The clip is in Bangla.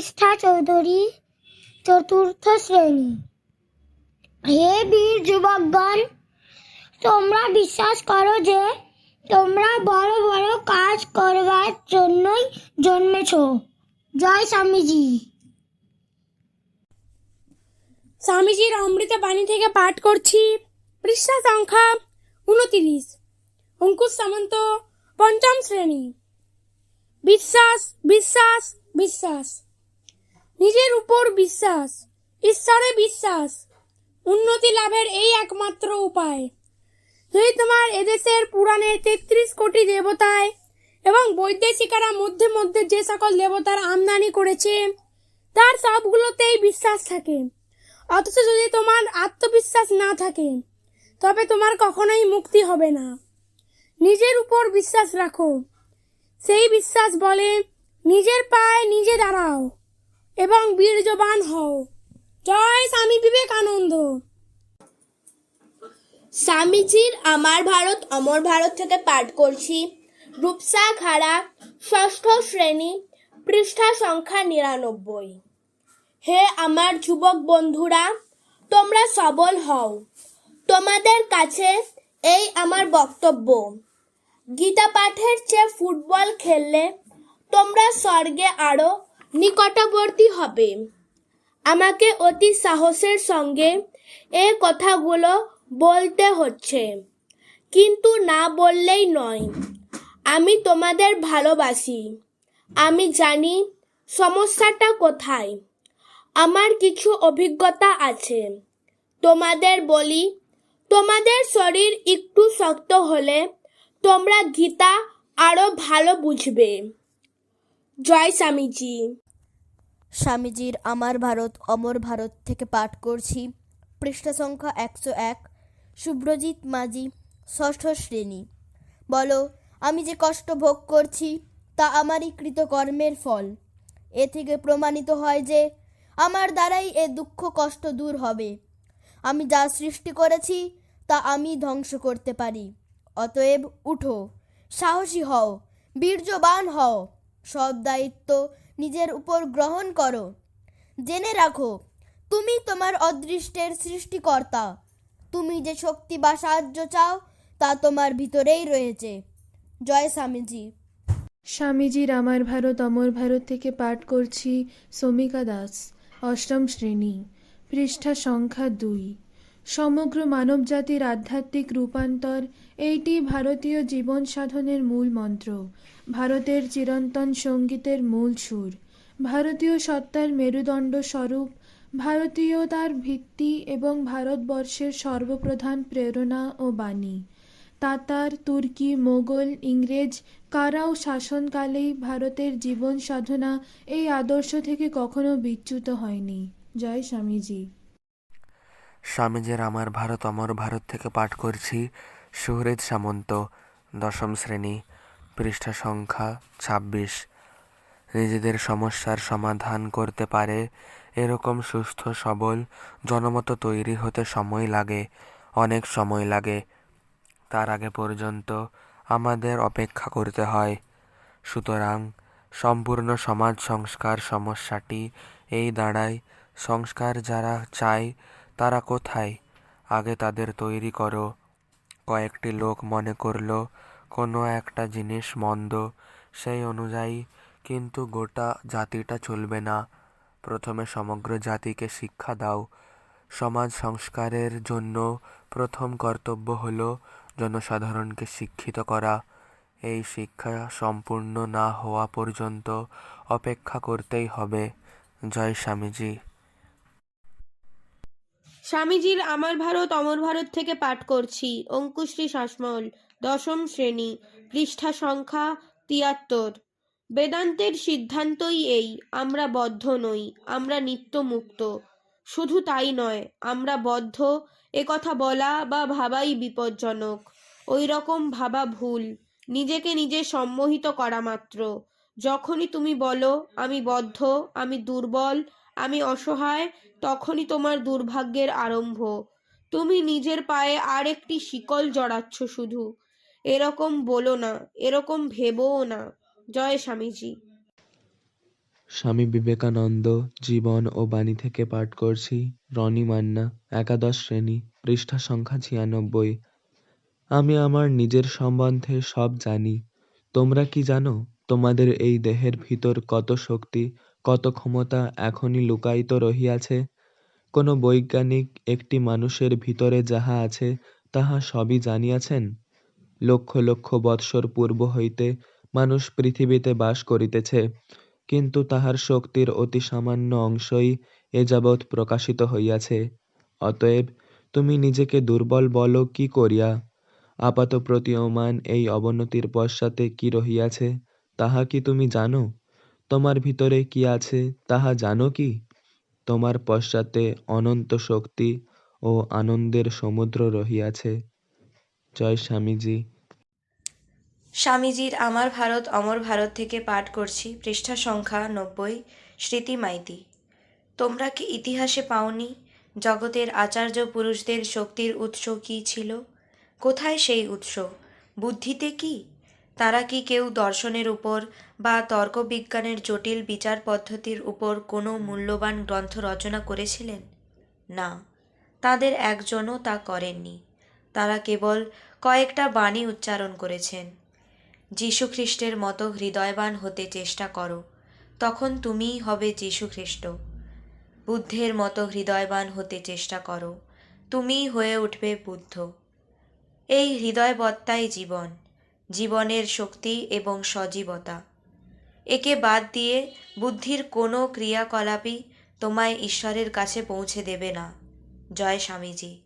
পৃষ্ঠা চৌধুরী চতুর্থ শ্রেণি। হে বীর যুবকগণ, তোমরা বিশ্বাস করো যে তোমরা বড় বড় কাজ করবার জন্যই জন্মেছ। জয় স্বামীজি। স্বামীজির অমৃত বাণী থেকে পাঠ করছি। পৃষ্ঠা সংখ্যা উনতিরিশ। অঙ্কুশ সামন্ত, পঞ্চম শ্রেণি। বিশ্বাস বিশ্বাস বিশ্বাস। নিজের উপর বিশ্বাস, ঈশ্বরে বিশ্বাস। উন্নতি লাভের এই একমাত্র উপায়। যদি তোমার এদেশের পুরাণের তেত্রিশ কোটি দেবতায় এবং বৈদেশিকারা মধ্যে মধ্যে যে সকল দেবতার আমদানি করেছে, তার সবগুলোতেই বিশ্বাস থাকে। অথচ যদি তোমার আত্মবিশ্বাস না থাকে, তবে তোমার কখনোই মুক্তি হবে না। নিজের উপর বিশ্বাস রাখো। সেই বিশ্বাস বলে, নিজের পায়ে নিজে দাঁড়াও। এবং বীর্যবান হও। জয় স্বামী বিবেকানন্দ। স্বামীজির আমার ভারত, অমর ভারত থেকে পাঠ করছি। রূপসা খাড়া, ষষ্ঠ শ্রেণি, পৃষ্ঠা সংখ্যা নিরানব্বই। হে আমার যুবক বন্ধুরা, তোমরা সবল হও। তোমাদের কাছে এই আমার বক্তব্য। গীতা পাঠের চেয়ে ফুটবল খেললে তোমরা স্বর্গে আরও নিকটবর্তী হবে। আমাকে অতি সাহসের সঙ্গে এ কথাগুলো বলতে হচ্ছে, কিন্তু না বললেই নয়। আমি তোমাদের ভালোবাসি। আমি জানি সমস্যাটা কোথায়। আমার কিছু অভিজ্ঞতা আছে। তোমাদের বলি, তোমাদের শরীর একটু শক্ত হলে তোমরা গীতা আরও ভালো বুঝবে। জয় স্বামীজি। স্বামীজির আমার ভারত, অমর ভারত থেকে পাঠ করছি। পৃষ্ঠা সংখ্যা একশো এক। শুভ্রজিৎ মাঝি, ষষ্ঠ শ্রেণি। বলো, আমি যে কষ্ট ভোগ করছি, তা আমারই কৃতকর্মের ফল। এ থেকে প্রমাণিত হয় যে, আমার দ্বারাই এ দুঃখ কষ্ট দূর হবে। আমি যা সৃষ্টি করেছি, তা আমি ধ্বংস করতে পারি। অতএব উঠো, সাহসী হও, বীর্যবান হও। সব দায়িত্ব নিজের উপর গ্রহণ করো। জেনে রাখো, তুমি তোমার অদৃষ্টের সৃষ্টিকর্তা। তুমি যে শক্তি বা সাহায্য চাও, তা তোমার ভিতরেই রয়েছে। জয় স্বামীজি। স্বামীজির আমার ভারত, অমর ভারত থেকে পাঠ করছি সমিকা দাস, অষ্টম শ্রেণি, পৃষ্ঠা সংখ্যা দুই। সমগ্র মানবজাতির আধ্যাত্মিক রূপান্তর এইটি ভারতীয় জীবন সাধনের মূল মন্ত্র। ভারতের চিরন্তন সঙ্গীতের মূল সুর। ভারতীয় সত্তার মেরুদণ্ড স্বরূপ ভারতীয়তার ভিত্তি এবং ভারতবর্ষের সর্বপ্রধান প্রেরণা ও বাণী। তাতার, তুর্কি, মোগল, ইংরেজ, কারাও শাসনকালেই ভারতের জীবন সাধনা এই আদর্শ থেকে কখনো বিচ্যুত হয়নি। জয় স্বামীজি। স্বামীজির আমার ভারত, অমর ভারত থেকে পাঠ করছি সুহৃদ সামন্ত, দশম শ্রেণি, পৃষ্ঠা সংখ্যা ছাব্বিশ। নিজেদের সমস্যার সমাধান করতে পারে এরকম সুস্থ, সবল জনমত তৈরি হতে সময় লাগে, অনেক সময় লাগে। তার আগে পর্যন্ত আমাদের অপেক্ষা করতে হয়। সুতরাং সম্পূর্ণ সমাজ সংস্কার সমস্যাটি এই দাঁড়ায় সংস্কার যারা চায় তারা কোথায়? আগে তাদের তৈরি করো। কয়েকটি লোক মনে করল, কোনো একটা জিনিস মন্দ সেই অনুযায়ী, কিন্তু গোটা জাতিটা চলবে না। প্রথমে সমগ্র জাতিকে শিক্ষা দাও। সমাজ সংস্কারের জন্য প্রথম কর্তব্য হল জনসাধারণকে শিক্ষিত করা। এই শিক্ষা সম্পূর্ণ না হওয়া পর্যন্ত অপেক্ষা করতেই হবে। জয় স্বামীজি। স্বামীজির আমার ভারত, অমর ভারত থেকে পাঠ করছি। অঙ্কুশ্রী শাসমল, দশম শ্রেণি, পৃষ্ঠা সংখ্যা তিয়াত্তর। বেদান্তের সিদ্ধান্তই এই, আমরা বদ্ধ নই, আমরা নিত্য মুক্ত। শুধু তাই নয়, আমরা বদ্ধ একথা বলা বা ভাবাই বিপজ্জনক। ওই রকম ভাবা ভুল, নিজেকে নিজে সম্মোহিত করা মাত্র। যখনই তুমি বলো, আমি বদ্ধ, আমি দুর্বল আমি অসহায়, তখনই তোমার দুর্ভাগ্যের আরম্ভ। তুমি নিজের পায়ে আর একটি শিকল জড়াচ্ছ শুধু। এরকম বলো না, এরকম ভেবোও না। জয় স্বামীজি। স্বামী বিবেকানন্দ, জীবন ও বাণী থেকে পাঠ করছি, রনি মান্না, একাদশ শ্রেণি, পৃষ্ঠা সংখ্যা ছিয়ানব্বই। আমি আমার নিজের সম্বন্ধে সব জানি। তোমরা কি জানো, তোমাদের এই দেহের ভিতর কত শক্তি কত ক্ষমতা এখনই লুকায়িত রহিয়াছে? কোন বৈজ্ঞানিক একটি মানুষের ভিতরে যাহা আছে, তাহা সবই জানিয়াছেন? লক্ষ লক্ষ বৎসর পূর্ব হইতে মানুষ পৃথিবীতে বাস করিতেছে, কিন্তু তাহার শক্তির অতি সামান্য অংশই এ যাবৎ প্রকাশিত হইয়াছে। অতএব তুমি নিজেকে দুর্বল বলো কি করিয়া? আপাত প্রতীয়মান এই অবনতির পশ্চাতে কি রহিয়াছে, তাহা কি তুমি জানো? তোমার ভিতরে কি আছে তাহা জানো কি? তোমার পশ্চাতে অনন্ত শক্তি ও আনন্দের সমুদ্র রহিয়াছে। জয় স্বামীজি। স্বামীজির আমার ভারত অমর ভারত থেকে পাঠ করছি পৃষ্ঠা সংখ্যা নব্বই স্মৃতি মাইতি তোমরা কি ইতিহাসে পাওনি? জগতের আচার্য পুরুষদের শক্তির উৎস কি ছিল? কোথায় সেই উৎস? বুদ্ধিতে কি? তারা কি কেউ দর্শনের উপর বা তর্কবিজ্ঞানের জটিল বিচার পদ্ধতির উপর কোনো মূল্যবান গ্রন্থ রচনা করেছিলেন? না। তাদের একজনও তা করেননি। তারা কেবল কয়েকটা বাণী উচ্চারণ করেছেন। যীশুখ্রিস্টের মতো হৃদয়বান হতে চেষ্টা করো, তখন তুমিই হবে যীশুখ্রিস্ট বুদ্ধের মতো হৃদয়বান হতে চেষ্টা করো, তুমিই হয়ে উঠবে বুদ্ধ। এই হৃদয়বত্তাই জীবন। জীবনের শক্তি এবং সজীবতা। একে বাদ দিয়ে বুদ্ধির কোনো ক্রিয়াকলাপই তোমায় ঈশ্বরের কাছে পৌঁছে দেবে না। জয় স্বামীজি।